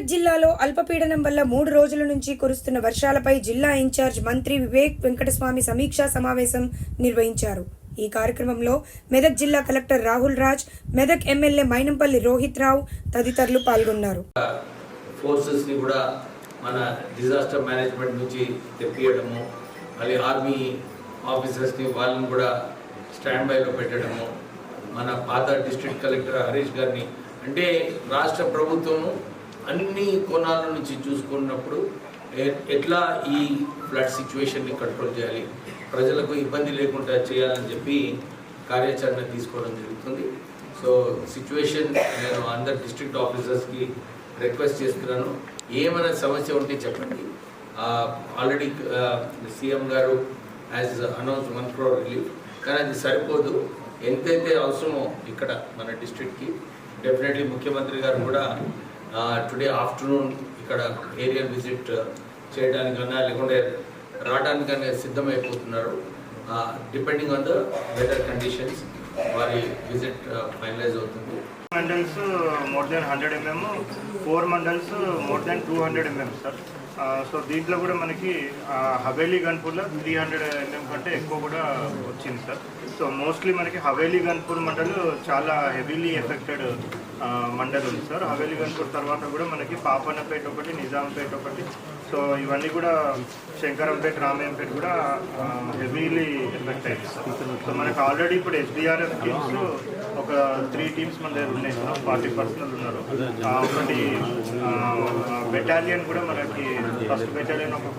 మెదక్ జిల్లాలో అల్పపీడనం వల్ల మూడు రోజుల నుంచి కురుస్తున్న వర్షాలపై జిల్లా ఇన్ఛార్జ్ మంత్రి వివేక్ వెంకటస్వామి సమీక్షా సమావేశం నిర్వహించారు. ఈ కార్యక్రమంలో మెదక్ జిల్లా కలెక్టర్ రాహుల్ రాజ్ మెదక్ ఎమ్మెల్యే మైనంపల్లి రోహిత్ రావు తదితరులు పాల్గొన్నారు. ఫోర్సెస్ని కూడా మన డిజాస్టర్ మేనేజ్మెంట్ నుంచి తెప్పియడము మళ్ళీ ఆర్మీ ఆఫీసర్స్ని వాళ్ళని కూడా స్టాండ్ బైలో పెట్టడము మన పాత డిస్ట్రిక్ట్ కలెక్టర్ హరీష్ గారిని అంటే రాష్ట్ర ప్రభుత్వము అన్ని కోణాల నుంచి చూసుకున్నప్పుడు ఎ- ఎట్లా ఈ ఫ్లడ్ సిచ్యువేషన్ని కంట్రోల్ చేయాలి? ప్రజలకు ఇబ్బంది లేకుండా చేయాలని చెప్పి కార్యాచరణ తీసుకోవడం జరుగుతుంది. సో సిచ్యువేషన్ నేను అందరు డిస్ట్రిక్ట్ ఆఫీసర్స్కి రిక్వెస్ట్ చేస్తున్నాను. ఏమైనా సమస్య ఉంటే చెప్పండి. ఆల్రెడీ సీఎం గారు has announce one crore relief. కానీ అది సరిపోదు. ఎంతైతే అవసరమో ఇక్కడ మన డిస్ట్రిక్ట్కి డెఫినెట్లీ ముఖ్యమంత్రి గారు కూడా టుడే ఆఫ్టర్నూన్ ఇక్కడ ఏరియల్ విజిట్ చేయడానికన్నా లేకుంటే రావడానికన్నా సిద్ధమైపోతున్నారు. Depending on the weather conditions వారి విజిట్ ఫైనలైజ్ అవుతుంది. Mandals more than hundred mm four mandals more than two hundred mm sir so దీంట్లో కూడా మనకి హవేలీ గన్పూర్లో త్రీ హండ్రెడ్ ఎంఎం కంటే ఎక్కువ కూడా వచ్చింది సార్ సో మోస్ట్లీ మనకి హవేలీ గన్పూర్ మండల్ చాలా హెవీలీ ఎఫెక్టెడ్ మండల్ ఉంది సార్ హవేలీ గన్పూర్ తర్వాత కూడా మనకి పాపన్నపేట ఒకటి నిజాంపేట ఒకటి. సో ఇవన్నీ కూడా శంకరంపేట రామయ్యంపేట కూడా హెవీలీ ఎఫెక్ట్ అయింది సార్ సో మనకి ఆల్రెడీ ఇప్పుడు ఎస్డిఆర్ఎఫ్ టీమ్స్ ఒక త్రీ టీమ్స్ మన దగ్గర ఉన్నాయి. సార్ ఫార్టీ పర్సనల్ ఉన్నారు. ఒకటి బెటాలియన్ కూడా మనకి ఫస్ట్ బెటాలియన్ ఒక